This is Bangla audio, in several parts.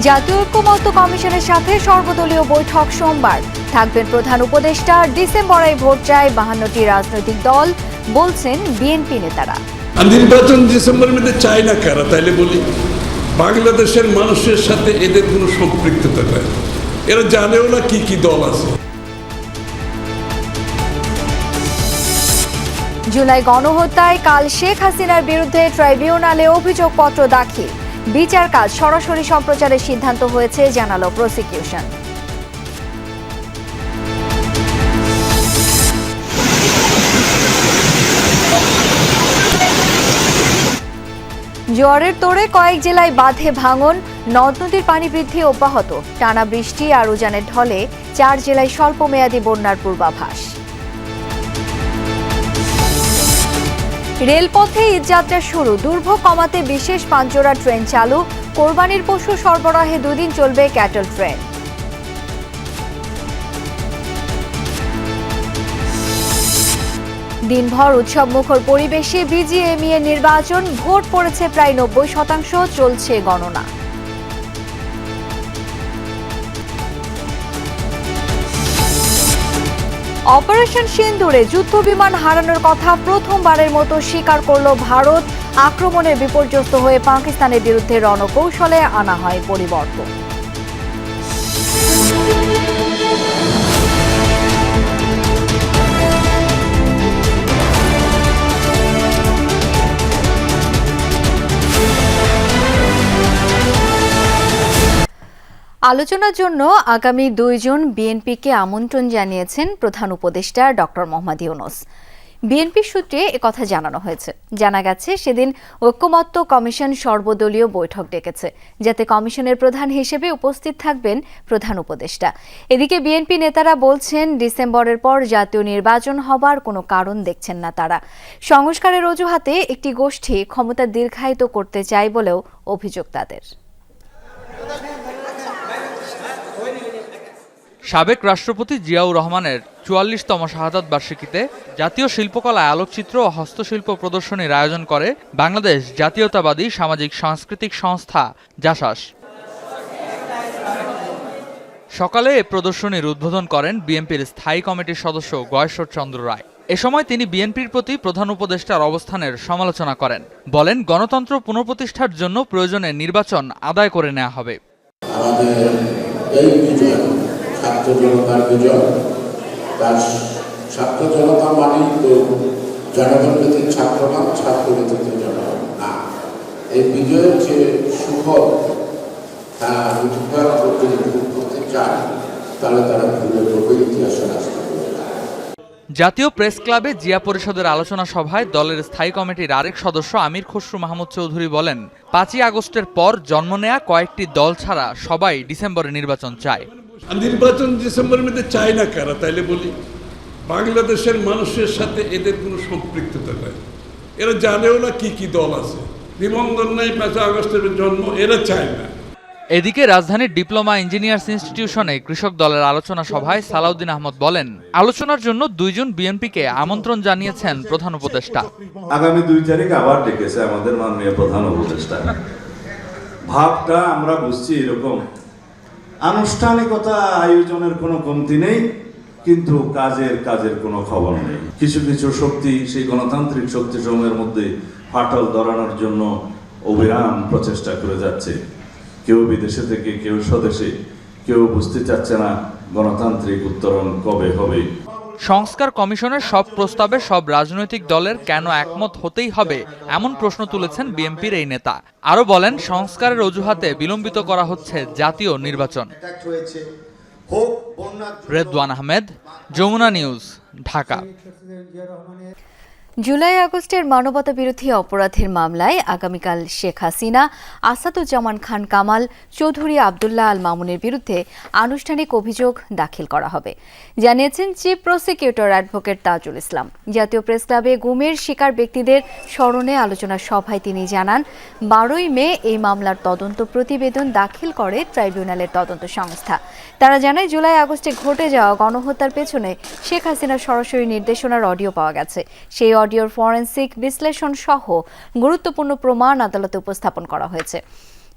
জাতীয় ঐক্যমত্য কমিশনের সাথে সর্বদলীয় বৈঠক সোমবার। থাকবেন প্রধান উপদেষ্টা ডিসেম্বরে ভোট চায় বাহান্নটি রাজনৈতিক দল বলছেন বিএনপি নেতারা। নির্বাচন ডিসেম্বরের মধ্যে চায় না কারা? তাইলে বলি বাংলাদেশের মানুষের সাথে এদের কোনো সম্পৃক্ততা নাই। এরা জানেও না কি কি দল আছে। জুলাই গণহত্যায় কাল শেখ হাসিনার বিরুদ্ধে ট্রাইব্যুনালে অভিযোগপত্র দাখিল। বিচার কাজ সরাসরি সম্প্রচারের সিদ্ধান্ত হয়েছে, জানালো প্রসিকিউশন। জোয়ারের তোড়ে কয়েক জেলায় বাঁধে ভাঙন, নদ নদীর পানি বৃদ্ধি অব্যাহত। টানা বৃষ্টি আর উজানের ঢলে চার জেলায় স্বল্পমেয়াদী বন্যার পূর্বাভাস। রেলপথে ঈদযাত্রা শুরু। দুর্ভোগ কমাতে বিশেষ পাঁচজোড়া ট্রেন চালু। কোরবানির পশু সরবরাহে দুদিন চলবে ক্যাটল ট্রেন। দিনভর উৎসব মুখর পরিবেশে বিজিএমইএ নির্বাচন, ভোট পড়েছে প্রায় নব্বই শতাংশ, চলছে গণনা। অপারেশন সিন্দুরে যুদ্ধ বিমান হারানোর কথা প্রথমবারের মতো স্বীকার করল ভারত। আক্রমণে বিপর্যস্ত হয়ে পাকিস্তানের বিরুদ্ধে রণকৌশলে আনা হয় পরিবর্তন। আলোচনার জন্য আগামী দুই জুন বিএনপিকে আমন্ত্রণ জানিয়েছেন প্রধান উপদেষ্টা ডক্টর মোহাম্মদ ইউনুস। বিএনপি সূত্রে একথা জানানো হয়েছে। জানা গেছে, সেদিন ঐক্যমত্য কমিশন সর্বদলীয় বৈঠক ডেকেছে, যাতে কমিশনের প্রধান হিসেবে উপস্থিত থাকবেন প্রধান উপদেষ্টা। এদিকে বিএনপি নেতারা বলছেন, ডিসেম্বরের পর জাতীয় নির্বাচন হবার কোনো কারণ দেখছেন না তারা। সংস্কারের অজুহাতে একটি গোষ্ঠী ক্ষমতা দীর্ঘায়িত করতে চায় বলেও অভিযোগ তাদের। সাবেক রাষ্ট্রপতি জিয়াউর রহমানের চুয়াল্লিশতম শাহাদাত বার্ষিকীতে জাতীয় শিল্পকলা আলোকচিত্র ও হস্তশিল্প প্রদর্শনীর আয়োজন করে বাংলাদেশ জাতীয়তাবাদী সামাজিক সাংস্কৃতিক সংস্থা, জাসাস। সকালে এ প্রদর্শনীর উদ্বোধন করেন বিএনপির স্থায়ী কমিটির সদস্য গয়েশ্বর চন্দ্র রায়। এ সময় তিনি বিএনপির প্রতি প্রধান উপদেষ্টার অবস্থানের সমালোচনা করেন। বলেন, গণতন্ত্র পুনঃপ্রতিষ্ঠার জন্য প্রয়োজনে নির্বাচন আদায় করে নেওয়া হবে। ছাত্র জনতার বিজয়। তার ছাত্র জনতা মানেই তো জনগণ ব্যতীত ছাত্র না ছাত্র ব্যতীত জনগণ না। এই বিজয়ের যে সুফল, তা করতে ভোগ করতে চায়, তাহলে তারা ভুলে যাবে ইতিহাসে করে জাতীয় প্রেস ক্লাবে জিয়া পরিষদের আলোচনা সভায় দলের স্থায়ী কমিটির আরেক সদস্য আমির খসরু মাহমুদ চৌধুরী বলেন, পাঁচই আগস্টের পর জন্ম নেয়া কয়েকটি দল ছাড়া সবাই ডিসেম্বরে নির্বাচন চায়। আর নির্বাচন ডিসেম্বরের মধ্যে চায় না কারা? তাইলে বলি বাংলাদেশের মানুষের সাথে এদের কোনো সম্পৃক্ততা নাই। এরা জানেও না কি কি দল আছে। নিবন্ধন নাই পাঁচই আগস্টের জন্ম এরা চায় না। এদিকে রাজধানীর ডিপ্লোমা ইঞ্জিনিয়ার্স ইনস্টিটিউশনে কৃষক দলের আলোচনা সভায় সালাউদ্দিন আহমদ বলেন আলোচনার জন্য দুইজন বিএনপিকে আমন্ত্রণ জানিয়েছেন প্রধান উপদেষ্টা। আগামী দুই তারিখ আবার ডেকেছে আমাদের মাননীয় প্রধান উপদেষ্টা। ভাবটা আমরা বুঝছি এরকম। আনুষ্ঠানিকতা আয়োজনের কোনো কমতি নেই, কিন্তু কাজের কাজের কোনো খবর নেই। কিছু কিছু শক্তি সেই গণতান্ত্রিক শক্তি সমূহের মধ্যে ফাটল ধরানোর জন্য অবিরাম প্রচেষ্টা করে যাচ্ছে। কেউ বিদেশে থেকে, কেউ স্বদেশে, কেউ বুঝতে চাচ্ছে না গণতান্ত্রিক উত্তরণ কবে হবে। সংস্কার কমিশনের সব প্রস্তাবে সব রাজনৈতিক দলের কেন একমত হতেই হবে এমন প্রশ্ন তুলেছেন বিএনপির এই নেতা। আরও বলেন, সংস্কারের অজুহাতে বিলম্বিত করা হচ্ছে জাতীয় নির্বাচন। রেদওয়ান আহমেদ, যমুনা নিউজ, ঢাকা। জুলাই আগস্টের মানবতা বিরোধী অপরাধের মামলায় আগামীকাল শেখ হাসিনা, আসাদুজ্জামান খান কামাল, চৌধুরী আবদুল্লাহ আল মামুনের বিরুদ্ধে আনুষ্ঠানিক অভিযোগ দাখিল করা হবে। জানিয়েছেন chief prosecutor advocate Tajul Islam. জাতীয় প্রেস ক্লাবে গুমের শিকার ব্যক্তিদের স্মরণে আলোচনা সভায় তিনি জানান, বারোই মে এই মামলার তদন্ত প্রতিবেদন দাখিল করে ট্রাইব্যুনালের তদন্ত সংস্থা। তারা জানায়, জুলাই আগস্টে ঘটে যাওয়া গণহত্যার পেছনে শেখ হাসিনার সরাসরি নির্দেশনার অডিও পাওয়া গেছে। সেই অডিওর ফরেন্সিক বিশ্লেষণ সহ গুরুত্বপূর্ণ প্রমাণ আদালতে উপস্থাপন করা হয়েছে।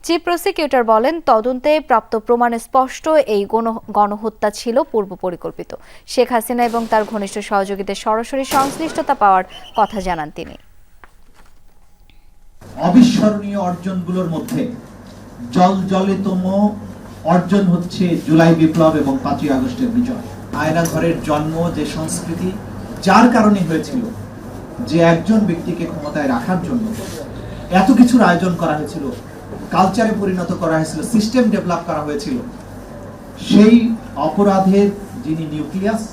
চিফ প্রসিকিউটর বলেন, তদন্তে প্রাপ্ত প্রমাণে স্পষ্ট, এই গণ- গণহত্যা ছিল পূর্ব পরিকল্পিত। শেখ হাসিনা এবং তার ঘনিষ্ঠ সহযোগীদের সরাসরি সংশ্লিষ্টতা পাওয়ার কথা জানান তিনি। অবিস্মরণীয় অর্জনগুলোর মধ্যে জল অর্জন হচ্ছে জুলাই বিপ্লব এবং পাঁচই আগস্টের বিজয়। আয়না ঘরের জন্ম, যে সংস্কৃতি, যার কারণে হয়েছিল যে একজন ব্যক্তিকে ক্ষমতায় রাখার জন্য এত কিছুর আয়োজন করা হয়েছিল কালচারে পরিণত করা হয়েছিল সিস্টেম ডেভেলপ করা হয়েছিল, সেই অপরাধের যিনি নিউক্লিয়াস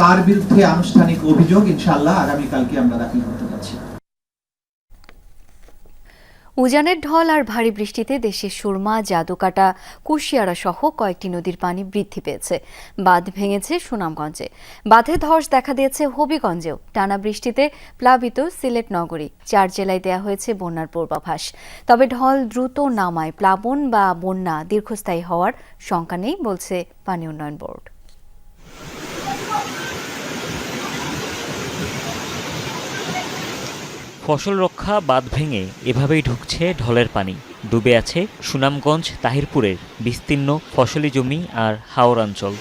তার বিরুদ্ধে আনুষ্ঠানিক অভিযোগ ইনশাল্লাহ আগামীকালকে আমরা দাখিল করতে যাচ্ছি। উজানের ঢল আর ভারী বৃষ্টিতে দেশের সুরমা, জাদুকাটা, কুশিয়ারা সহ কয়েকটি নদীর পানি বৃদ্ধি পেয়েছে। বাঁধ ভেঙেছে সুনামগঞ্জে। বাঁধে ধস দেখা দিয়েছে হবিগঞ্জেও। টানা বৃষ্টিতে প্লাবিত সিলেট নগরী। চার জেলায় দেয়া হয়েছে বন্যার পূর্বাভাস। তবে ঢল দ্রুত নামায়। প্লাবন বা বন্যা দীর্ঘস্থায়ী হওয়ার শঙ্কা নেই, বলছে পানি উন্নয়ন বোর্ড। ফসল রক্ষা বাঁধ ভেঙে এভাবেই ঢুকছে ঢলের পানি। ডুবে আছে সুনামগঞ্জ, তাহিরপুরের বিস্তীর্ণ ফসলি জমি আর হাওর অঞ্চল।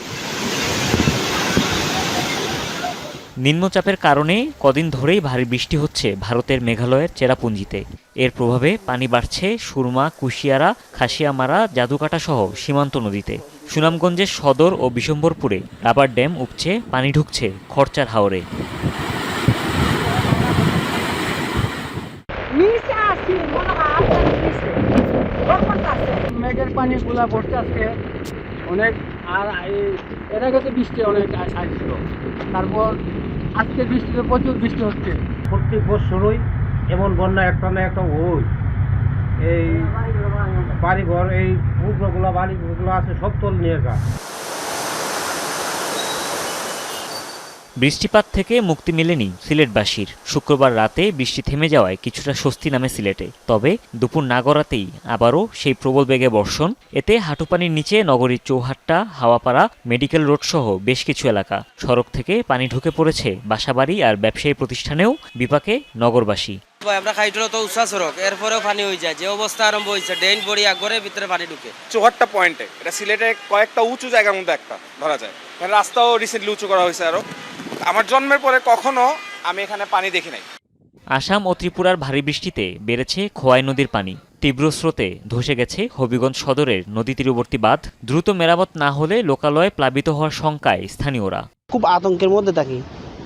নিম্নচাপের কারণে কদিন ধরেই ভারী বৃষ্টি হচ্ছে ভারতের মেঘালয়ের চেরাপুঞ্জিতে। এর প্রভাবে পানি বাড়ছে সুরমা, কুশিয়ারা, খাসিয়ামারা, জাদুকাটা সহ সীমান্ত নদীতে। সুনামগঞ্জের সদর ও বিশম্বরপুরে রাবার ড্যাম উপচে পানি ঢুকছে খরচার হাওরে নিচে আসি মনে হয় আপনার নিচে কখন মেঘের পানি গুলা পড়তে আজকে। অনেক, আর এর আগে তো বৃষ্টি অনেক আসছিল। তারপর আজকে বৃষ্টিতে প্রচুর বৃষ্টি হচ্ছে। প্রত্যেক বছরই এমন বন্যা একটা না একটা ওই। এই বাড়িঘর, এই পুকুরগুলো বাড়িগুলো আছে, সব তল নিয়ে গা বৃষ্টিপাত থেকে মুক্তি মেলেনি সিলেটবাসীর। শুক্রবার রাতে বৃষ্টি থেমে যাওয়ায় কিছুটা স্বস্তি নামে সিলেটে। তবে দুপুর নাগরাতেই আবারও সেই প্রবল বেগে বর্ষণ। এতে হাঁটুপানির নিচে নগরীর চৌহাট্টা, হাওয়াপাড়া, মেডিকেল রোড সহ বেশ কিছু এলাকা। সড়ক থেকে পানি ঢুকে পড়েছে বাসাবাড়ি আর ব্যবসায়ী প্রতিষ্ঠানেও বিপাকে নগরবাসী। ভাই আমরা খাইটলো তো সড়ক এরপরেও পানি হয়ে যায়। যে অবস্থা আরম্ভ হয়েছে ড্রেন বড়ি ভিতরে পানি ঢুকে। চৌহাট্টা পয়েন্টে। এটা সিলেটে কয়েকটা উঁচু জায়গার মধ্যে একটা ধরা যায়। এখানে রাস্তাও রিসেন্টলি উঁচু করা হয়েছে আরও। আমার জন্মের পরে কখনো আমি এখানে পানি দেখি নাই। আসাম ও ত্রিপুরার ভারী বৃষ্টিতে বেড়েছে খোয়াই নদীর পানি। তীব্র স্রোতে ধসে গেছে হবিগঞ্জ সদরের নদী তীরবর্তী বাঁধ। দ্রুত মেরামত না হলে লোকালয়ে প্লাবিত হওয়ার শঙ্কায় স্থানীয়রা। খুব আতঙ্কের মধ্যে থাকি।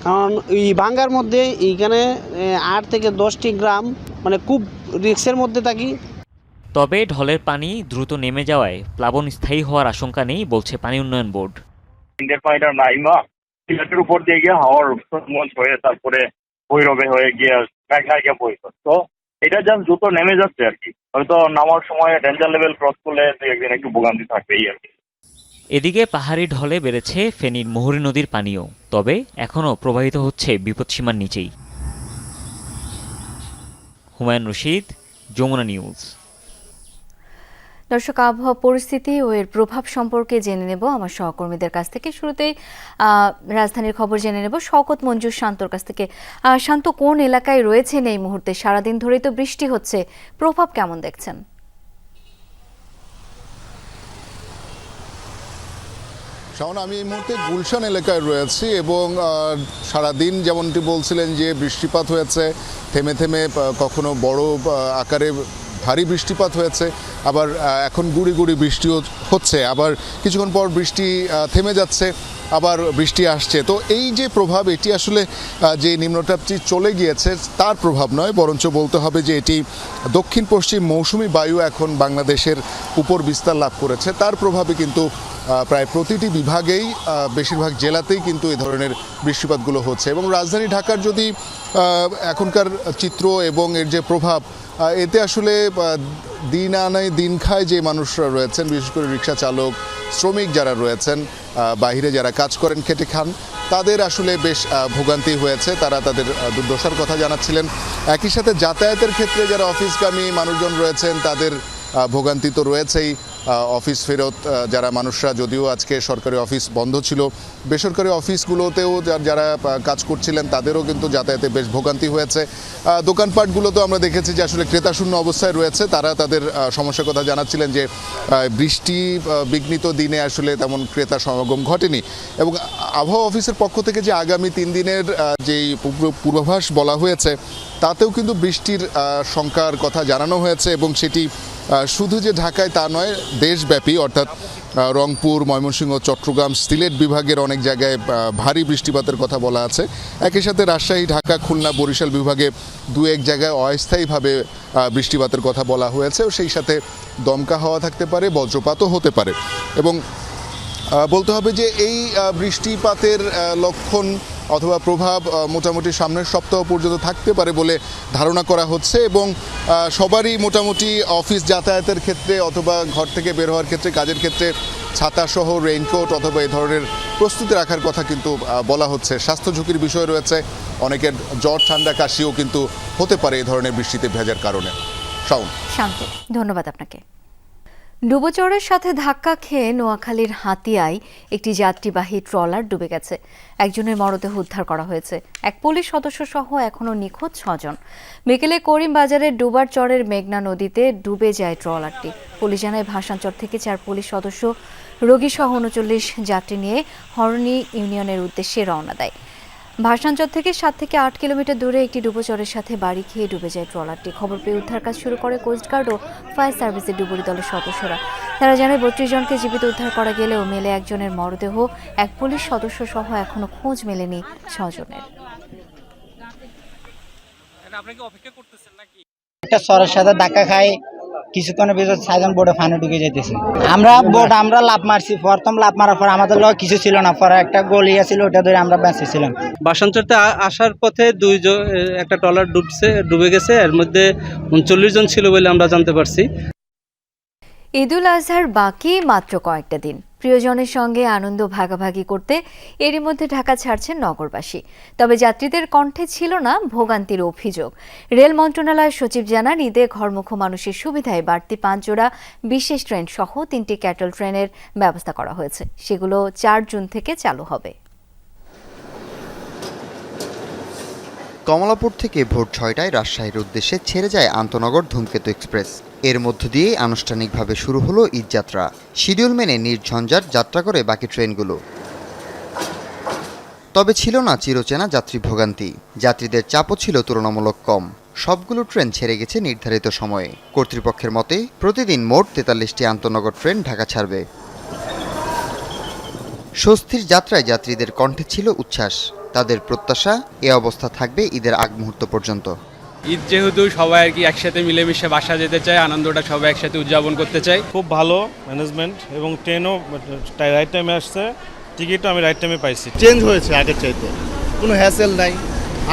কারণ এই ভাঙ্গার মধ্যে এইখানে আট থেকে দশটি গ্রাম মানে খুব রিক্সের মধ্যে থাকি। তবে ঢলের পানি দ্রুত নেমে যাওয়ায় প্লাবন স্থায়ী হওয়ার আশঙ্কা নেই বলছে পানি উন্নয়ন বোর্ড। ইন্ডিয়ার পানিটা নাইমা সিলেটের উপর দিয়ে গিয়ে হাওয়ার মঞ্চ হয়ে তারপরে ভৈরবে হয়ে গিয়ে মেঘনায় গিয়ে পড়তো তো এটা যেন দ্রুত নেমে যাচ্ছে আর কি। হয়তো নামার সময় ডেঞ্জার লেভেল ক্রস করলে দুই একদিন একটু ভোগান্তি থাকবেই আর কি। এদিকে পাহাড়ি ঢলে বেড়েছে ফেনীর মুহুরী নদীর পানিও, তবে এখনও প্রবাহিত হচ্ছে বিপদসীমার নিচেই। হুমায়ুন রশিদ, যমুনা নিউজ। দর্শক, আবহাওয়া পরিস্থিতি ও এর প্রভাব সম্পর্কে জেনে নেব আমার সহকর্মীদের কাছ থেকে। শুরুতেই রাজধানীর খবর জেনে নেব। শওকত মঞ্জুর শান্তর কাছ থেকে। শান্ত কোন এলাকায় রয়েছেন এই মুহূর্তে? সারাদিন ধরেই তো বৃষ্টি হচ্ছে। প্রভাব কেমন দেখছেন? শাওন, আমি এই মুহূর্তে গুলশান এলাকায় রয়েছি এবং সারাদিন যেমনটি বলছিলেন যে বৃষ্টিপাত হয়েছে, থেমে থেমে কখনো বড় আকারে ভারী বৃষ্টিপাত হয়েছে, আবার এখন গুড়ি গুড়ি বৃষ্টিও হচ্ছে, আবার কিছুক্ষণ পর বৃষ্টি থেমে যাচ্ছে, আবার বৃষ্টি আসছে। তো এই যে প্রভাব, এটি আসলে যে নিম্নচাপটি চলে গিয়েছে, তার প্রভাব নয়, বরঞ্চ বলতে হবে যে এটি দক্ষিণ পশ্চিম মৌসুমি বায়ু এখন বাংলাদেশের উপর বিস্তার লাভ করেছে, তার প্রভাবে কিন্তু প্রায় প্রতিটি বিভাগেই বেশিরভাগ জেলাতেই কিন্তু এই ধরনের বৃষ্টিপাতগুলো হচ্ছে। এবং রাজধানী ঢাকার যদি এখনকার চিত্র এবং এর যে প্রভাব এতে আসলে দিন আনায় দিন খায় যে মানুষরা রয়েছেন, বিশেষ করে রিক্সা চালক, শ্রমিক যারা রয়েছেন বাহিরে যারা কাজ করেন, খেটে খান, তাদের আসলে বেশ ভোগান্তি হয়েছে। তারা তাদের দুর্দশার কথা জানাচ্ছিলেন। একই সাথে যাতায়াতের ক্ষেত্রে যারা অফিসগামী মানুষজন রয়েছেন, তাদের ভোগান্তি তো রয়েছেই অফিস ফেরত যারা মানুষরা যদিও আজকে সরকারি অফিস বন্ধ ছিল বেসরকারি অফিসগুলোতেও যারা কাজ করছিলেন তাদেরও কিন্তু যাতায়াতে বেশ ভোগান্তি হয়েছে। আহ, দোকানপাটগুলো তো আমরা দেখেছি যে আসলে ক্রেতাশূন্য অবস্থায় রয়েছে তারা তাদের সমস্যার কথা জানাচ্ছিলেন যে বৃষ্টি বিঘ্নিত দিনে আসলে তেমন ক্রেতা সমাগম ঘটেনি। এবং আবহাওয়া অফিসের পক্ষ থেকে যে আগামী তিন দিনের যেই পূর্বাভাস বলা হয়েছে তাতেও কিন্তু বৃষ্টির শঙ্কার কথা জানানো হয়েছে এবং সেটি শুধু যে ঢাকায় তা নয়, দেশব্যাপী, অর্থাৎ রংপুর, ময়মনসিংহ, চট্টগ্রাম, সিলেট বিভাগের অনেক জায়গায় ভারী বৃষ্টিপাতের কথা বলা আছে। একই সাথে রাজশাহী, ঢাকা, খুলনা, বরিশাল বিভাগে দু এক জায়গায় অস্থায়ীভাবে বৃষ্টিপাতের কথা বলা হয়েছে সেই সাথে দমকা হাওয়া থাকতে পারে, বজ্রপাতও হতে পারে। এবং বলতে হবে যে এই বৃষ্টিপাতের লক্ষণ অথবা প্রভাব মোটামুটি সামনের সপ্তাহ পর্যন্ত থাকতে পারে বলে ধারণা করা হচ্ছে এবং সবারই মোটামুটি অফিস যাতায়াতের ক্ষেত্রে অথবা ঘর থেকে বের হওয়ার ক্ষেত্রে, কাজের ক্ষেত্রে ছাতাসহ রেইনকোট অথবা এই ধরনের প্রস্তুতি রাখার কথা কিন্তু বলা হচ্ছে। স্বাস্থ্য ঝুঁকির বিষয় রয়েছে, অনেকের জ্বর, ঠান্ডা, কাশিও কিন্তু হতে পারে এই ধরনের বৃষ্টিতে ভেজার কারণে। শান্ত। ধন্যবাদ আপনাকে। ডুবোচরের সাথে ধাক্কা খেয়ে নোয়াখালীর হাতিয়ায় একটি যাত্রীবাহী ট্রলার ডুবে গেছে। একজনের মরদেহ উদ্ধার করা হয়েছে। এক পুলিশ সদস্য সহ এখনও নিখোঁজ ছজন বিকেলে করিম বাজারের ডুবার চরের মেঘনা নদীতে ডুবে যায় ট্রলারটি। পুলিশ জানায়, ভাসানচর থেকে চার পুলিশ সদস্য রোগী সহ উনচল্লিশ যাত্রী নিয়ে হরনি ইউনিয়নের উদ্দেশ্যে রওনা দেয়। ভাসানচর থেকে সাত থেকে আট কিলোমিটার দূরে একটি ডুবোচরের সাথে বাড়ি খেয়ে ডুবে যায় ট্রলারটি খবর পেয়ে উদ্ধার কাজ শুরু করে কোস্টগার্ড ও ফায়ার সার্ভিসের ডুবুরি দলের সদস্যরা তারা জানায় বত্রিশ জনকে জীবিত উদ্ধার করা গেলেও মেলে একজনের মরদেহ এক পুলিশ সদস্য সহ এখনও খোঁজ মেলেনি ছজনের একটা সরের সাথে ধাক্কা খাই কিছুক্ষণের ভিতরে ছয়জন বোর্ডে ফাইনে ঢুকে যেতেছে আমরা বোর্ড আমরা লাভ মারছি প্রথম লাভ মারার পর আমাদের লোক কিছু ছিল না পরে একটা গলি ছিল ওটা ধরে আমরা বেঁচেছিলাম। বাসন্তরতে আসার পথে দুইজন একটা ট্রলার ডুবছে ডুবে গেছে এর মধ্যে উনচল্লিশ জন ছিল বলে আমরা জানতে পারছি। ঈদুল আজহার বাকি মাত্র কয়েকটা দিন। প্রিয়জনের সঙ্গে আনন্দ ভাগাভাগি করতে এরই মধ্যে ঢাকা ছাড়ছেন নগরবাসী। তবে যাত্রীদের কণ্ঠে ছিল না ভোগান্তির অভিযোগ। রেল মন্ত্রণালয়ের সচিব জানান, ঈদে ঘরমুখ মানুষের সুবিধায় বাড়তি পাঁচজোড়া বিশেষ ট্রেন সহ তিনটি ক্যাটল ট্রেনের ব্যবস্থা করা হয়েছে। সেগুলো চার জুন থেকে চালু হবে। কমলাপুর থেকে ভোর ছয়টায় রাজশাহীর উদ্দেশ্যে ছেড়ে যায় আন্তনগর ধূমকেতু এক্সপ্রেস। এর মধ্য দিয়ে আনুষ্ঠানিকভাবে শুরু হলো ঈদযাত্রা শিডিউল মেনে নির্ঝঞ্ঝাট যাত্রা করে বাকি ট্রেনগুলো। তবে ছিল না চিরচেনা যাত্রী ভোগান্তি। যাত্রীদের চাপও ছিল তুলনামূলক কম। সবগুলো ট্রেন ছেড়ে গেছে নির্ধারিত সময়ে। কর্তৃপক্ষের মতে, প্রতিদিন মোট তেতাল্লিশটি আন্তনগর ট্রেন ঢাকা ছাড়বে। স্বস্তির যাত্রায় যাত্রীদের কণ্ঠে ছিল উচ্ছ্বাস। তাদের প্রত্যাশা, এ অবস্থা থাকবে ঈদের আগ মুহূর্ত পর্যন্ত। ঈদ যেহেতু সবাই আর কি একসাথে মিলেমিশে বাসা যেতে চায় আনন্দটা সবাই একসাথে উদযাপন করতে চায়। খুব ভালো ম্যানেজমেন্ট এবং ট্রেনও রাইট টাইমে আসছে। টিকিটও আমি রাইট টাইমে পাইছি। চেঞ্জ হয়েছে আগের চাইতে। কোনো হ্যাসেল নাই।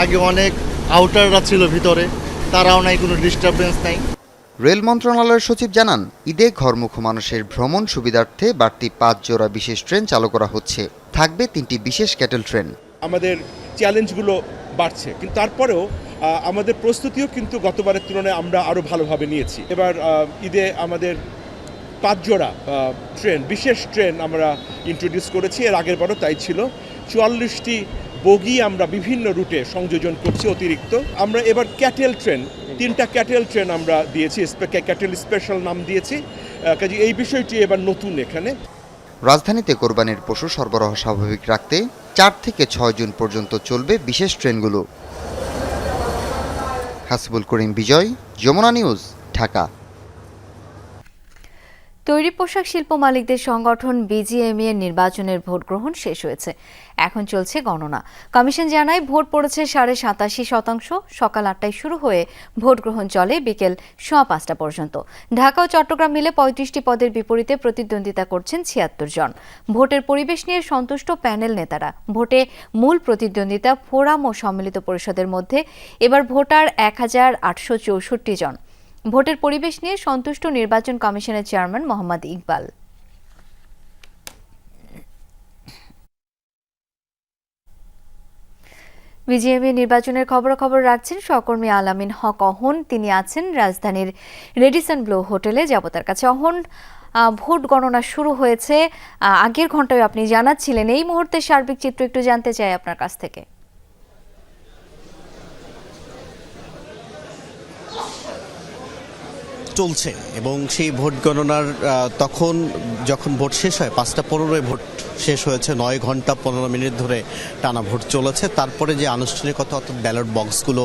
আগে অনেক আউটাররা ছিল ভিতরে। তারাও নাই কোনো ডিস্টারবেন্স নাই। রেল মন্ত্রণালয়ের সচিব জানান ঈদে ঘরমুখ মানুষের ভ্রমণ সুবিধার্থে বাড়তি পাঁচ জোড়া বিশেষ ট্রেন চালু করা হচ্ছে। থাকবে তিনটি বিশেষ ক্যাটেল ট্রেন আমাদের চ্যালেঞ্জগুলো বাড়ছে। কিন্তু তারপরেও আমাদের প্রস্তুতিও কিন্তু গতবারের তুলনায় আমরা আরও ভালোভাবে নিয়েছি। এবার ঈদে আমাদের পাঁচ জোড়া ট্রেন, বিশেষ ট্রেন আমরা ইন্ট্রোডিউস করেছি। এর আগের বারও তাই ছিল। চুয়াল্লিশটি বগি আমরা বিভিন্ন রুটে সংযোজন করছি অতিরিক্ত। আমরা এবার ক্যাটেল ট্রেন, তিনটা ক্যাটেল ট্রেন আমরা দিয়েছি ক্যাটেল স্পেশাল নাম দিয়েছি। কাজে এই বিষয়টি এবার নতুন এখানে। রাজধানীতে কোরবানির পশু সরবরাহ স্বাভাবিক রাখতে চার থেকে ছয় জুন পর্যন্ত চলবে বিশেষ ট্রেনগুলো। হাসিবুল করিম বিজয়, যমুনা নিউজ, ঢাকা। তৈরি পোশাক শিল্প মালিকদের সংগঠন বিজিএমই এর নির্বাচনের ভোট গ্রহণ শেষ হয়েছে। এখন চলছে গণনা। কমিশন জানায় ভোট পড়েছে সাড়ে সাতাশি শতাংশ। সকাল আটটায় শুরু হয়ে ভোট গ্রহণ চলে বিকেল সোয়া পাঁচটা পর্যন্ত। ঢাকা ও চট্টগ্রাম মিলে পঁয়ত্রিশটি পদের বিপরীতে প্রতিদ্বন্দ্বিতা করছেন ছিয়াত্তর জন। ভোটের পরিবেশ নিয়ে সন্তুষ্ট প্যানেল নেতারা। ভোটে মূল প্রতিদ্বন্দ্বিতা ফোরাম ও সম্মিলিত পরিষদের মধ্যে এবার ভোটার এক হাজার আটশো চৌষট্টি জন। ভোটের পরিবেশ নিয়ে সন্তুষ্ট নির্বাচন কমিশনের চেয়ারম্যান মোহাম্মদ ইকবাল। বিজিএমএ নির্বাচনের খবরাখবর রাখছেন সহকর্মী আলামিন হক অহন। তিনি আছেন রাজধানীর রেডিসন ব্লু হোটেলে। যাব তার কাছে অহন ভোট গণনা শুরু হয়েছে। আগের ঘন্টায় আপনি জানাচ্ছিলেন। এই মুহূর্তে সার্বিক চিত্র একটু জানতে চাই আপনার কাছ থেকে। চলছে এবং সেই ভোট গণনার তখন যখন ভোট শেষ হয়, পাঁচটা পনেরোয় ভোট শেষ হয়েছে, নয় ঘণ্টা পনেরো মিনিট ধরে টানা ভোট চলেছে। তারপরে যে আনুষ্ঠানিকতা, অর্থাৎ ব্যালট বক্সগুলো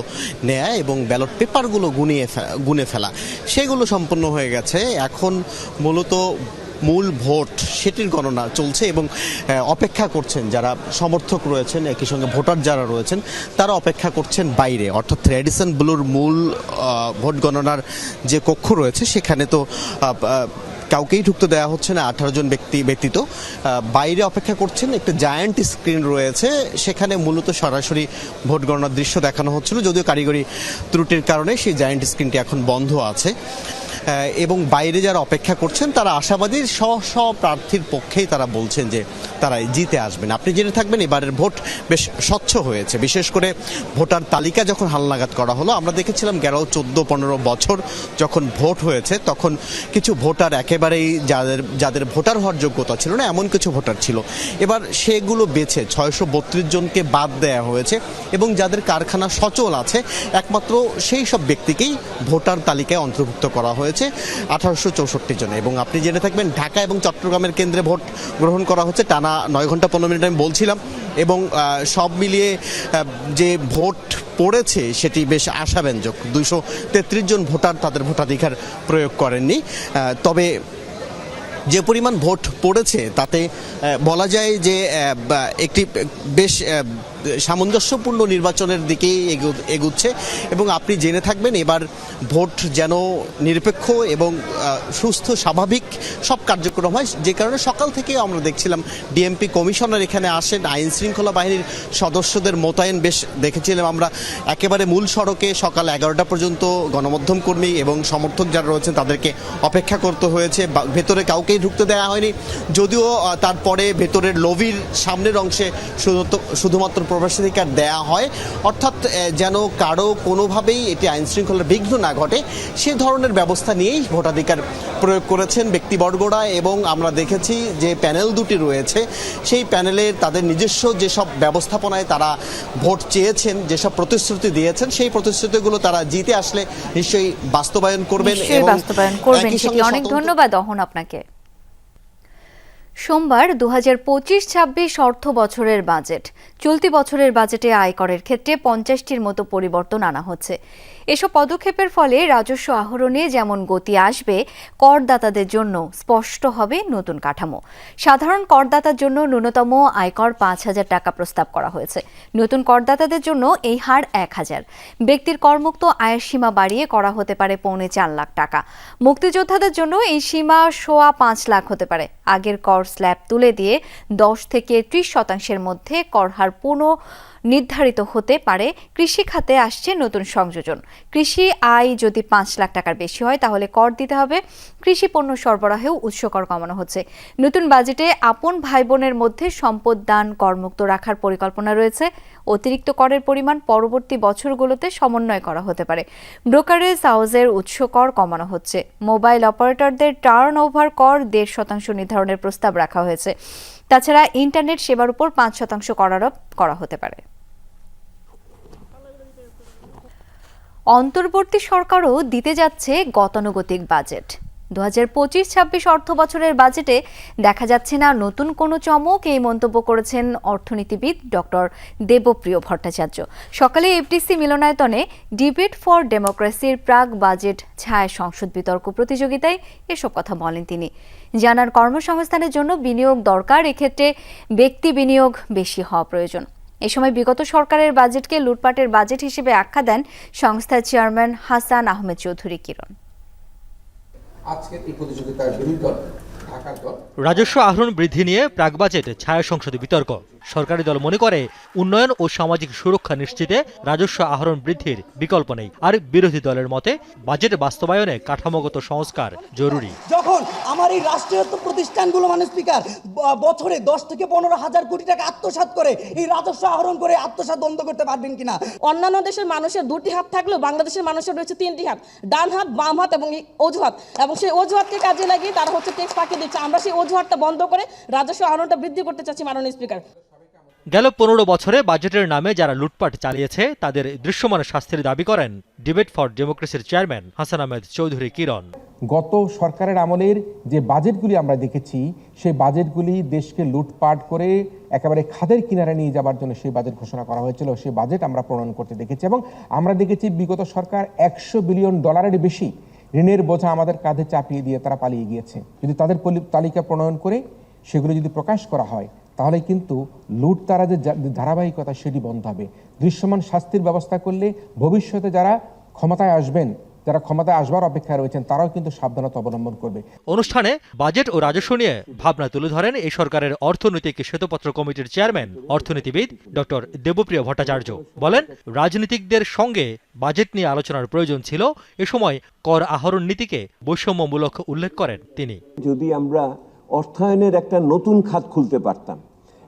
নেয় এবং ব্যালট পেপারগুলো গুনিয়ে গুনে ফেলা, সেগুলো সম্পন্ন হয়ে গেছে। এখন মূলত মূল ভোট সেটির গণনা চলছে এবং অপেক্ষা করছেন যারা সমর্থক রয়েছেন, একই সঙ্গে ভোটার যারা রয়েছেন, তারা অপেক্ষা করছেন বাইরে। অর্থাৎ রেডিসন ব্লুর মূল ভোট গণনার যে কক্ষ রয়েছে, সেখানে তো কাউকেই ঢুকতে দেওয়া হচ্ছে না, আঠারো জন ব্যক্তি, ব্যতীত। বাইরে অপেক্ষা করছেন একটা জায়ান্ট স্ক্রিন রয়েছে, সেখানে মূলত সরাসরি ভোট গণনার দৃশ্য দেখানো হচ্ছিল, যদিও কারিগরি ত্রুটির কারণে সেই জায়ান্ট স্ক্রিনটি এখন বন্ধ আছে। এবং বাইরে যারা অপেক্ষা করছেন, তারা আশাবাদী স্ব স্ব প্রার্থীর পক্ষেই তারা বলছেন যে তারা জিতে আসবেন। আপনি জেনে থাকবেন, এবারের ভোট বেশ স্বচ্ছ হয়েছে। বিশেষ করে ভোটার তালিকা যখন হালনাগাদ করা হলো, আমরা দেখেছিলাম গেল চোদ্দ পনেরো বছর যখন ভোট হয়েছে, তখন কিছু ভোটার একেবারেই যাদের যাদের ভোটার হওয়ার যোগ্যতা ছিল না, এমন কিছু ভোটার ছিল। এবার সেগুলো বেছে ছয়শো বত্রিশ জনকে বাদ দেওয়া হয়েছে এবং যাদের কারখানা সচল আছে, একমাত্র সেই সব ব্যক্তিকেই ভোটার তালিকায় অন্তর্ভুক্ত করা হয়েছে। আঠারোশো চৌষট্টি জন। এবং আপনি জেনে থাকবেন, ঢাকা এবং চট্টগ্রামের কেন্দ্রে ভোট গ্রহণ করা হচ্ছে টানা নয় ঘণ্টা পনেরো মিনিট আমি বলছিলাম। এবং সব মিলিয়ে যে ভোট পড়েছে সেটি বেশ আশাব্যঞ্জক। দুইশো তেত্রিশ জন ভোটার তাদের ভোটাধিকার প্রয়োগ করেননি। তবে যে পরিমাণ ভোট পড়েছে তাতে বলা যায় যে একটি, বেশ সামঞ্জস্যপূর্ণ নির্বাচনের দিকেই এগো- এগুচ্ছে। এবং আপনি জেনে থাকবেন, এবার ভোট যেন নিরপেক্ষ এবং সুস্থ, স্বাভাবিক সব কার্যক্রম হয়। যে কারণে সকাল থেকে আমরা দেখছিলাম, ডিএমপি কমিশনার এখানে আসেন, আইন শৃঙ্খলা বাহিনীর সদস্যদের মোতায়েন। বেশ দেখেছিলাম আমরা, একেবারে মূল সড়কে সকাল এগারোটা পর্যন্ত গণমাধ্যম কর্মী এবং সমর্থক যারা রয়েছেন, তাদেরকে অপেক্ষা করতে হয়েছে। ভেতরে কাউকেই ঢুকতে দেওয়া হয়নি। যদিও তারপরে ভেতরের লবির সামনের অংশে শুধুমাত্র প্রবেশাধিকার দেয়া হয় অর্থাৎ যেন কারও কোনোভাবেই এটি আইন শৃঙ্খলার বিঘ্ন না ঘটে সে ধরনের ব্যবস্থা নিয়েই ভোটাধিকার প্রয়োগ করেছেন ব্যক্তিবর্গরা এবং আমরা দেখেছি যে প্যানেল দুটি রয়েছে। সেই প্যানেলের তাদের নিজস্ব যেসব ব্যবস্থাপনায় তারা ভোট চেয়েছেন যেসব প্রতিশ্রুতি দিয়েছেন সেই প্রতিশ্রুতিগুলো তারা জিতে আসলে নিশ্চয়ই বাস্তবায়ন করবেন এবং অনেক ধন্যবাদ অহন আপনাকে। সোমবার দু হাজার পঁচিশ ছাব্বিশ অর্থ বছরের বাজেট। চলতি বছরের বাজেটে আয়করের ক্ষেত্রে পঞ্চাশটির মতো পরিবর্তন আনা হচ্ছে। এসব পদক্ষেপের ফলে রাজস্ব আহরণে যেমন গতি আসবে, করদাতাদের জন্য স্পষ্ট হবে নতুন কাঠামো। সাধারণ করদাতার জন্য ন্যূনতম আয়কর পাঁচ হাজার টাকা প্রস্তাব করা হয়েছে। নতুন করদাতাদের জন্য এই হার এক হাজার। ব্যক্তির করমুক্ত আয়ের সীমা বাড়িয়ে করা হতে পারে পৌনে চার লাখ টাকা। মুক্তিযোদ্ধাদের জন্য এই সীমা সোয়া পাঁচ লাখ হতে পারে। আগের কর স্ল্যাব তুলে দিয়ে দশ থেকে ত্রিশ শতাংশের মধ্যে কর হার পুনঃ নির্ধারিত হতে পারে। কৃষি খাতে আসছে নতুন সংযোজন। কৃষি আয় যদি পাঁচ লাখ টাকার বেশি হয়, তাহলে কর দিতে হবে। কৃষি পণ্য সরবরাহেও উৎস কর কমানো হচ্ছে। নতুন বাজেটে আপন ভাই বোনের মধ্যে সম্পদ দান করমুক্ত রাখার পরিকল্পনা রয়েছে। অতিরিক্ত করের পরিমাণ পরবর্তী বছরগুলোতে সমন্বয় করা হতে পারে। ব্রোকারেজ হাউসের উৎস কর কমানো হচ্ছে। মোবাইল অপারেটরদের টার্ন ওভার কর দেড় শতাংশ নির্ধারণের প্রস্তাব রাখা হয়েছে। তাছাড়া ইন্টারনেট সেবার উপর পাঁচ শতাংশ করারোপ করা হতে পারে। অন্তর্বর্তী সরকারও দিতে যাচ্ছে গতানুগতিক বাজেট। দু হাজার পঁচিশ ছাব্বিশ অর্থ বছরের বাজেটে দেখা যাচ্ছে না নতুন কোনো চমক, এই মন্তব্য করেছেন অর্থনীতিবিদ ডক্টর দেবপ্রিয় ভট্টাচার্য। সকালে এফডিসি মিলনায়তনে ডিবেট ফর ডেমোক্রেসির প্রাক বাজেট ছায়া সংসদ বিতর্ক প্রতিযোগিতায় এসব কথা বলেন তিনি। জানার কর্মসংস্থানের জন্য বিনিয়োগ দরকার, এক্ষেত্রে ব্যক্তি বিনিয়োগ বেশি হওয়া প্রয়োজন। এ সময় বিগত সরকারের বাজেটকে লুটপাটের বাজেট হিসেবে আখ্যা দেন সংস্থার চেয়ারম্যান হাসান আহমেদ চৌধুরী কিরণ। আজকের এই প্রতিযোগিতার বিরোধী দল ঢাকার দল রাজস্ব আহরণ বৃদ্ধি নিয়ে প্রাক বাজেট ছায়া সংসদে বিতর্ক। সরকারি দল মনে করে উন্নয়ন ও সামাজিক সুরক্ষা নিশ্চিতে রাজস্ব আহরণ বৃদ্ধির বিকল্প নেই। আর বিরোধী দলের মতে বাজেট বাস্তবায়নে কাঠামোগত সংস্কার জরুরি। যখন আমার এই রাষ্ট্রায়ত্ত প্রতিষ্ঠানগুলো মানে স্পিকার বছরে দশ থেকে পনেরো হাজার কোটি টাকা আত্মসাৎ করে এই রাজস্ব আহরণ করে আত্মসাৎ বন্ধ করতে পারবেন কিনা? অন্যান্য দেশের মানুষের দুটি হাত থাকলেও বাংলাদেশের মানুষের রয়েছে তিনটি হাত। ডান হাত বাম হাত এবং অজুহাত। এবং সেই অজুহাতকে কাজে লাগিয়ে তারা হচ্ছে ট্যাক্স ফাঁকি দিচ্ছে। আমরা সেই অজুহাতটা বন্ধ করে রাজস্ব আহরণটা বৃদ্ধি করতে চাচ্ছি মাননীয় স্পিকার। গেল পনেরো বছরে বাজেটের নামে যারা লুটপাট চালিয়েছে, তাদের দৃশ্যমান শাস্তির দাবি করেন ডিবেট ফর ডেমোক্রেসির চেয়ারম্যান হাসান আহমেদ চৌধুরী কিরণ। গত সরকারের আমলের যে বাজেটগুলি আমরা দেখেছি, সেই বাজেটগুলি দেশকে লুটপাট করে একেবারে খাদের কিনারে নিয়ে যাবার জন্য সেই বাজেট ঘোষণা করা হয়েছিল, সেই বাজেট আমরা প্রণয়ন করতে দেখেছি এবং আমরা দেখেছি বিগত সরকার একশো বিলিয়ন ডলারের বেশি ঋণের বোঝা আমাদের কাঁধে চাপিয়ে দিয়ে তারা পালিয়ে গিয়েছে। যদি তাদের তালিকা প্রণয়ন করে সেগুলো যদি প্রকাশ করা হয় তাহলে কিন্তু লুট তারা যে ধারাবাহিকতা সেটি বন্ধ হবে। দৃশ্যমান শাস্তির ব্যবস্থা করলে ভবিষ্যতে যারা ক্ষমতায় আসবেন যারা ক্ষমতায় আসবার অপেক্ষায় রয়েছেন তারাও কিন্তু সাবধানতা অবলম্বন করবে। অনুষ্ঠানে বাজেট ও রাজস্ব নিয়ে ভাবনা তুলে ধরেন এই সরকারের অর্থনৈতিক শ্বেতপত্র কমিটির চেয়ারম্যান অর্থনীতিবিদ ডক্টর দেবপ্রিয় ভট্টাচার্য। বলেন রাজনীতিকদের সঙ্গে বাজেট নিয়ে আলোচনার প্রয়োজন ছিল এ সময় কর আহরণ নীতিকে বৈষম্যমূলক উল্লেখ করেন তিনি। যদি আমরা অর্থায়নের একটা নতুন খাত খুলতে পারতাম।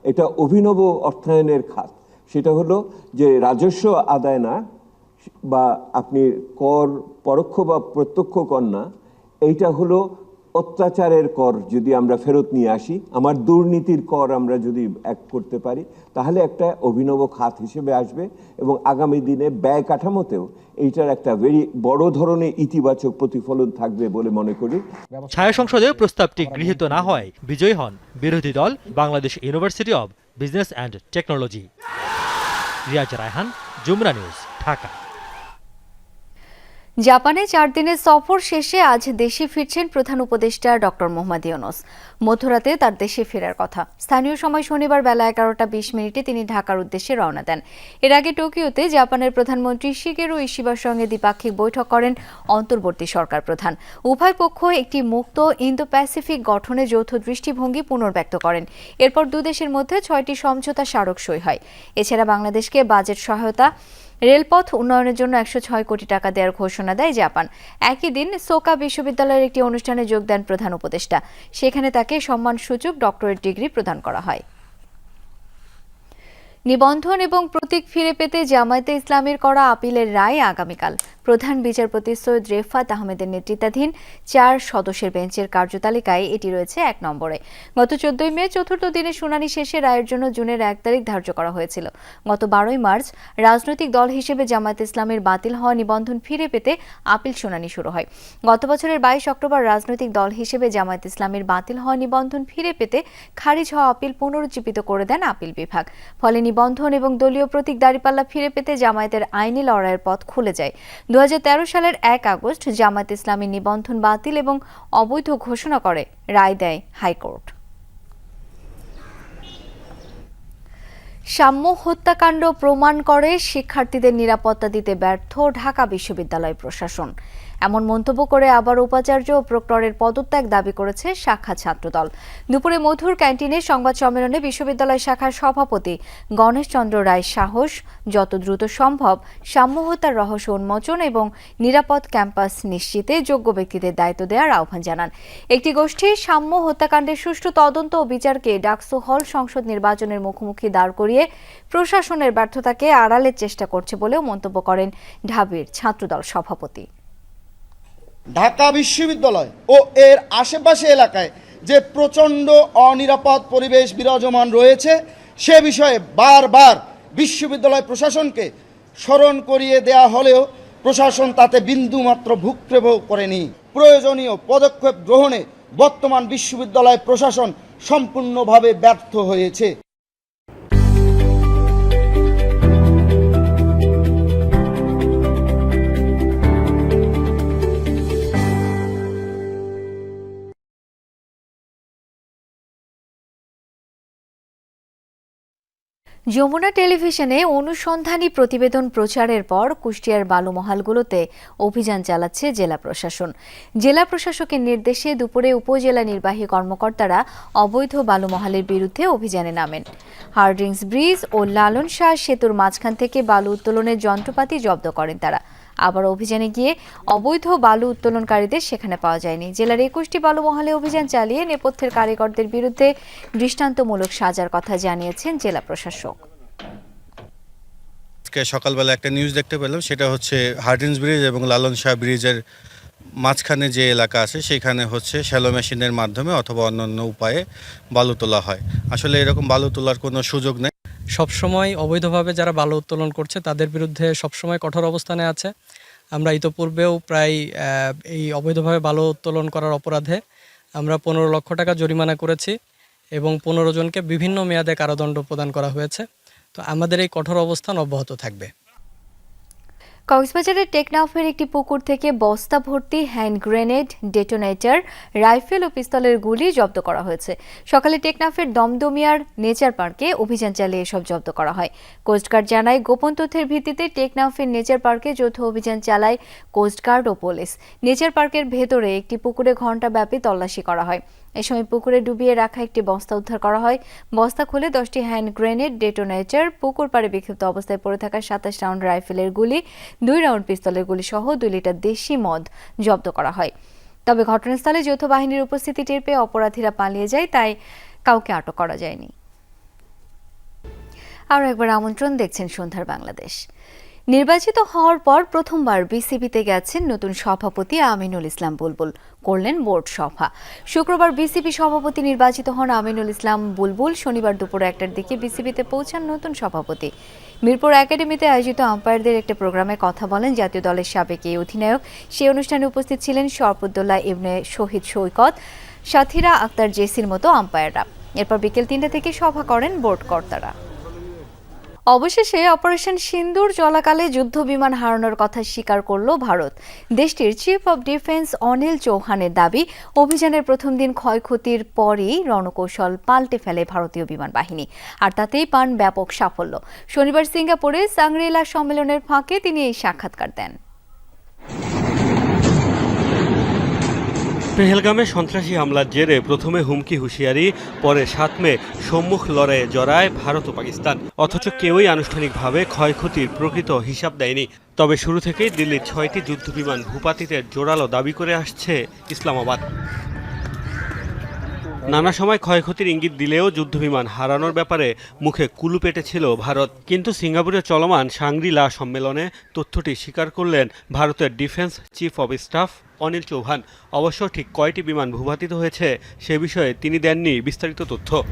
এটা অভিনব অর্থায়নের খাত। সেটা হলো যে রাজস্ব আদায় না, বা আপনি কর পরোক্ষ বা প্রত্যক্ষ কর না, এইটা হলো অত্যাচারের কর যদি আমরা ফেরত নিয়ে আসি, আমার দুর্নীতির কর আমরা যদি এক করতে পারি, তাহলে একটা অভিনব খাত হিসেবে আসবে এবং আগামী দিনে ব্যয় কাঠামোতেও এইটার একটা ভেরি বড় ধরনের ইতিবাচক প্রতিফলন থাকবে বলে মনে করি। ছায়া সংসদে প্রস্তাবটি গৃহীত না হয় বিজয়ী হন বিরোধী দল Bangladesh university of business and technology. Riaz Raihan Jamuna news, Dhaka. জাপানে চার দিনের সফর শেষে আজ দেশে ফিরছেন প্রধান উপদেষ্টা ডক্টর মোহাম্মদ ইউনুস। মধ্যরাতে তার দেশে ফেরার কথা। স্থানীয় সময় শনিবার বেলা এগারোটা বিশ মিনিটে তিনি ঢাকার উদ্দেশ্যে রওনা দেন। এর আগে টোকিওতে জাপানের প্রধানমন্ত্রী শিগেরু ইশিবার সঙ্গে দ্বিপাক্ষিক বৈঠক করেন অন্তর্বর্তী সরকার প্রধান। উভয় পক্ষ একটি মুক্ত ইন্দো প্যাসিফিক গঠনে যৌথ দৃষ্টিভঙ্গি পুনর্ব্যক্ত করেন। এরপর দুদেশের মধ্যে ছয়টি সমঝোতা স্মারক সই হয়। এছাড়া বাংলাদেশকে বাজেট সহায়তা রেলপথ উন্নয়নের জন্য একশো ছয় কোটি টাকা দেওয়ার ঘোষণা দেয় জাপান। একই দিন সোকা বিশ্ববিদ্যালয়ের একটি অনুষ্ঠানে যোগ দেন প্রধান উপদেষ্টা। সেখানে তাকে সম্মানসূচক ডক্টরেট ডিগ্রি প্রদান করা হয়। নিবন্ধন এবং প্রতীক ফিরে পেতে জামায়াতে ইসলামের করা আপিলের রায় আগামীকাল। প্রধান বিচারপতি সৈয়দ রেফাত আহমেদের নেতৃত্বাধীন চার সদস্যের বেঞ্চের কার্যতালিকায় এটি রয়েছে এক নম্বরে। গত চোদ্দই মে চতুর্থ দিনে শুনানি শেষে রায়ের জন্য জুনের এক তারিখ ধার্য করা হয়েছিল। গত বারোই মার্চ রাজনৈতিক দল হিসেবে জামায়াত ইসলামের বাতিল হওয়া নিবন্ধন ফিরে পেতে আপিল শুনানি শুরু হয়। গত বছরের বাইশ অক্টোবর রাজনৈতিক দল হিসেবে জামায়াত ইসলামের বাতিল হওয়া নিবন্ধন ফিরে পেতে খারিজ হওয়া আপিল পুনরুজ্জীবিত করে দেন আপিল বিভাগ। ফলে নিবন্ধন এবং দলীয় প্রতীক দাঁড়িপাল্লা ফিরে পেতে জামায়াতের আইনি লড়াইয়ের পথ খুলে যায়। সালের এক আগস্ট জামায়াত ইসলামী নিবন্ধন বাতিল এবং অবৈধ ঘোষণা করে, রায় দেয় হাইকোর্ট। সাম্য হত্যাকাণ্ড প্রমাণ করে শিক্ষার্থীদের নিরাপত্তা দিতে ব্যর্থ ঢাকা বিশ্ববিদ্যালয় প্রশাসন। এমন মন্তব্য করে আবার উপাচার্য ও প্রক্টরের পদত্যাগ দাবি করেছে শাখা ছাত্রদল। দুপুরে মধুর ক্যান্টিনে সংবাদ সম্মেলনে বিশ্ববিদ্যালয় শাখার সভাপতি গণেশ চন্দ্র রায় সাহস, যত দ্রুত সম্ভব সাম্য হত্যার রহস্য উন্মোচন এবং নিরাপদ ক্যাম্পাস নিশ্চিতে যোগ্য ব্যক্তিদের দায়িত্ব দেওয়ার আহ্বান জানান। একটি গোষ্ঠী সাম্য হত্যাকাণ্ডের সুষ্ঠু তদন্ত ও বিচারকে ডাকসু হল সংসদ নির্বাচনের মুখোমুখি দাঁড় করিয়ে প্রশাসনের ব্যর্থতাকে আড়ালের চেষ্টা করছে বলেও মন্তব্য করেন ঢাবির ছাত্রদল সভাপতি। ঢাকা বিশ্ববিদ্যালয় ও এর আশেপাশে এলাকায় যে প্রচণ্ড অনিরাপদ পরিবেশ বিরাজমান রয়েছে, সে বিষয়ে বারবার বিশ্ববিদ্যালয় প্রশাসনকে স্মরণ করিয়ে দেয়া হলেও প্রশাসন তাতে বিন্দুমাত্র ভুক্তভোগ করেনি। প্রয়োজনীয় পদক্ষেপ গ্রহণে বর্তমান বিশ্ববিদ্যালয় প্রশাসন সম্পূর্ণভাবে ব্যর্থ হয়েছে। যমুনা টেলিভিশনে অনুসন্ধানী প্রতিবেদন প্রচারের পর কুষ্টিয়ার বালুমহালগুলোতে অভিযান চালাচ্ছে জেলা প্রশাসন। জেলা প্রশাসকের নির্দেশে দুপুরে উপজেলা নির্বাহী কর্মকর্তারা অবৈধ বালুমহালের বিরুদ্ধে অভিযানে নামেন। হার্ডিংস ব্রিজ ও লালন শাহ সেতুর মাঝখান থেকে বালু উত্তোলনের যন্ত্রপাতি জব্দ করেন তারা। আবার অভিযানে গিয়ে অবৈধ বালু উত্তোলনকারীদের সেখানে পাওয়া যায়নি। জেলার একুশটি বালুমহলে অভিযান চালিয়ে নেপথ্যের কারিগরদের বিরুদ্ধে দৃষ্টান্তমূলক সাজার কথা জানিয়েছেন জেলা প্রশাসক। আজকে সকালবেলা একটা নিউজ দেখতে পেলাম সেটা হচ্ছে হার্ডিন্স ব্রিজ এবং লালন শাহ ব্রিজের মাঝখানে যে এলাকা আছে সেখানে হচ্ছে শ্যালো মেশিনের মাধ্যমে অথবা অন্যান্য উপায়ে বালু তোলা হয়। আসলে এরকম বালু তোলার কোনো সুযোগ নেই। সবসময় অবৈধভাবে যারা বালু উত্তোলন করছে তাদের বিরুদ্ধে সবসময় কঠোর অবস্থানে আছে। আমরা ইতোপূর্বেও প্রায় এই অবৈধভাবে বালু উত্তোলন করার অপরাধে আমরা পনেরো লক্ষ টাকা জরিমানা করেছি এবং পনেরো জনকে বিভিন্ন মেয়াদে কারাদণ্ড প্রদান করা হয়েছে। তো আমাদের এই কঠোর অবস্থান অব্যাহত থাকবে। কক্সবাজারের টেকনাফের একটি পুকুর থেকে বস্তা ভর্তি হ্যান্ড গ্রেনেড ডেটোনেটর, রাইফেল ও পিস্তলের গুলি জব্দ করা হয়েছে। সকালে টেকনাফের দমদমিয়ার নেচার পার্কে অভিযান চালিয়ে এসব জব্দ করা হয়। কোস্টগার্ড জানায়, গোপন তথ্যের ভিত্তিতে টেকনাফের নেচার পার্কে যৌথ অভিযান চালায় কোস্টগার্ড ও পুলিশ। নেচার পার্কের ভেতরে একটি পুকুরে ঘণ্টাব্যাপী তল্লাশি করা হয়। এ সময় পুকুরে ডুবিয়ে রাখা একটি বস্তা উদ্ধার করা হয়। বস্তা খুলে দশটি হ্যান্ড গ্রেনেড ডেটোনেটর পুকুর পাড়ে বিক্ষিপ্ত অবস্থায় পড়ে থাকা সাতাশ রাউন্ড রাইফেলের গুলি, দুই রাউন্ড পিস্তলের গুলি সহ দুই লিটার দেশি মদ জব্দ করা হয়। তবে ঘটনাস্থলে যৌথ বাহিনীর উপস্থিতি টের পেয়ে অপরাধীরা পালিয়ে যায়, তাই কাউকে আটক করা যায়নি। আরও একবার আমন্ত্রণ দেখছেন সন্ধ্যার বাংলাদেশ। নির্বাচিত হওয়ার পর প্রথমবার বিসিবিতে গেছেন নতুন সভাপতি আমিনুল ইসলাম বুলবুল, করলেন বোর্ড সভা। শুক্রবার বিসিবি সভাপতি নির্বাচিত হন আমিনুল ইসলাম বুলবুল, শনিবার দুপুর একটার দিকে বিসিবিতে পৌঁছান নতুন সভাপতি। মিরপুর একাডেমিতে আয়োজিত আম্পায়ারদের একটা প্রোগ্রামে কথা বলেন জাতীয় দলের সাবেক এই অধিনায়ক। সেই অনুষ্ঠানে উপস্থিত ছিলেন শরফুদ্দোল্লাহ ইবনে শহীদ সৈকত, সাথীরা আক্তার জেসির মতো আম্পায়াররা। এরপর বিকেল তিনটা থেকে সভা করেন বোর্ড কর্তারা। অবশেষে অপারেশন সিন্দুর চলাকালে যুদ্ধ বিমান হারানোর কথা স্বীকার করল ভারত। দেশটির চিফ অব ডিফেন্স অনিল চৌহানের দাবি, অভিযানের প্রথম দিন ক্ষয়ক্ষতির পরই রণকৌশল পাল্টে ফেলে ভারতীয় বিমান বাহিনী, আর তাতেই পান ব্যাপক সাফল্য। শনিবার সিঙ্গাপুরে সাংরিলা সম্মেলনের ফাঁকে তিনি এই সাক্ষাৎকার দেন। পেহেলগামে সন্ত্রাসী হামলার জেরে প্রথমে হুমকি হুঁশিয়ারি, পরে সাত মে সম্মুখ লড়াইয়ে জড়ায় ভারত ও পাকিস্তান। অথচ কেউই আনুষ্ঠানিকভাবে ক্ষয়ক্ষতির প্রকৃত হিসাব দেয়নি। তবে শুরু থেকেই দিল্লির ছয়টি যুদ্ধবিমান ভূপাতিতে জোরালো দাবি করে আসছে ইসলামাবাদ। নানা সময় ক্ষয়ক্ষতির ইঙ্গিত দিলেও যুদ্ধবিমান হারানোর ব্যাপারে মুখে কুলু পেটেছিল ভারত। কিন্তু সিঙ্গাপুরে চলমান সাংরি-লা সম্মেলনে তথ্যটি স্বীকার করলেন ভারতের defence chief of staff Anil Chauhan. অবশ্য ঠিক কয়টি বিমান ভূপাতিত হয়েছে সে বিষয়ে তিনি দেননি বিস্তারিত তথ্য।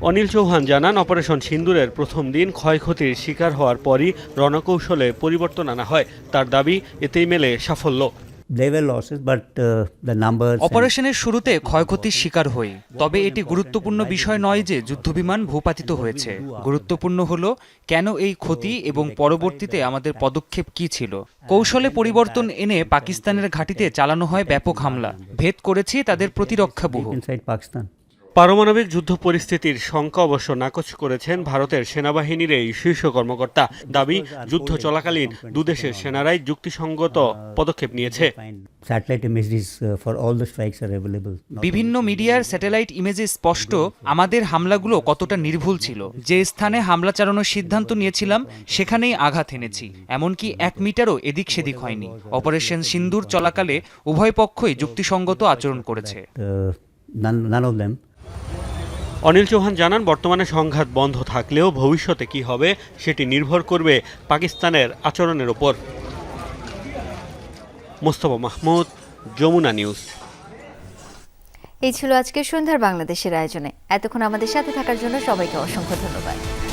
অনিল চৌহান জানান, অপারেশন সিন্দুরের প্রথম দিন ক্ষয়ক্ষতির শিকার হওয়ার পরই রণকৌশলে পরিবর্তন আনা হয়। তার দাবি, এতেই মেলে সাফল্য। অপারেশনের শুরুতে ক্ষয়ক্ষতির শিকার হই তবে এটি গুরুত্বপূর্ণ বিষয় নয় যে যুদ্ধবিমান ভূপাতিত হয়েছে। গুরুত্বপূর্ণ হল কেন এই ক্ষতি এবং পরবর্তীতে আমাদের পদক্ষেপ কি ছিল। কৌশলে পরিবর্তন এনে পাকিস্তানের ঘাঁটিতে চালানো হয় ব্যাপক হামলা। ভেদ করেছি তাদের প্রতিরক্ষা বহু পারমাণবিক যুদ্ধ পরিস্থিতির শঙ্কা অবশ্য নাকচ করেছেন ভারতের সেনাবাহিনীর এই শীর্ষ কর্মকর্তা। দাবি যুদ্ধ চলাকালীন দুদেশের সেনারাই যুক্তিসঙ্গত পদক্ষেপ নিয়েছে। বিভিন্ন মিডিয়ার স্যাটেলাইট ইমেজে স্পষ্ট আমাদের হামলাগুলো কতটা নির্ভুল ছিল। যে স্থানে হামলা চালানোর সিদ্ধান্ত নিয়েছিলাম সেখানেই আঘাত এনেছি। এমনকি এক মিটারও এদিক সেদিক হয়নি। অপারেশন সিন্দুর চলাকালে উভয় পক্ষই যুক্তিসঙ্গত আচরণ করেছে। অনিল চৌহান জানান, বর্তমানে সংঘাত বন্ধ থাকলেও ভবিষ্যতে কি হবে সেটি নির্ভর করবে পাকিস্তানের আচরণের ওপর। মোস্তফা মাহমুদ, যমুনা নিউজ। এই ছিল আজকের সন্ধ্যার বাংলাদেশের আয়োজনে। এতক্ষণ আমাদের সাথে থাকার জন্য সবাইকে অসংখ্য ধন্যবাদ।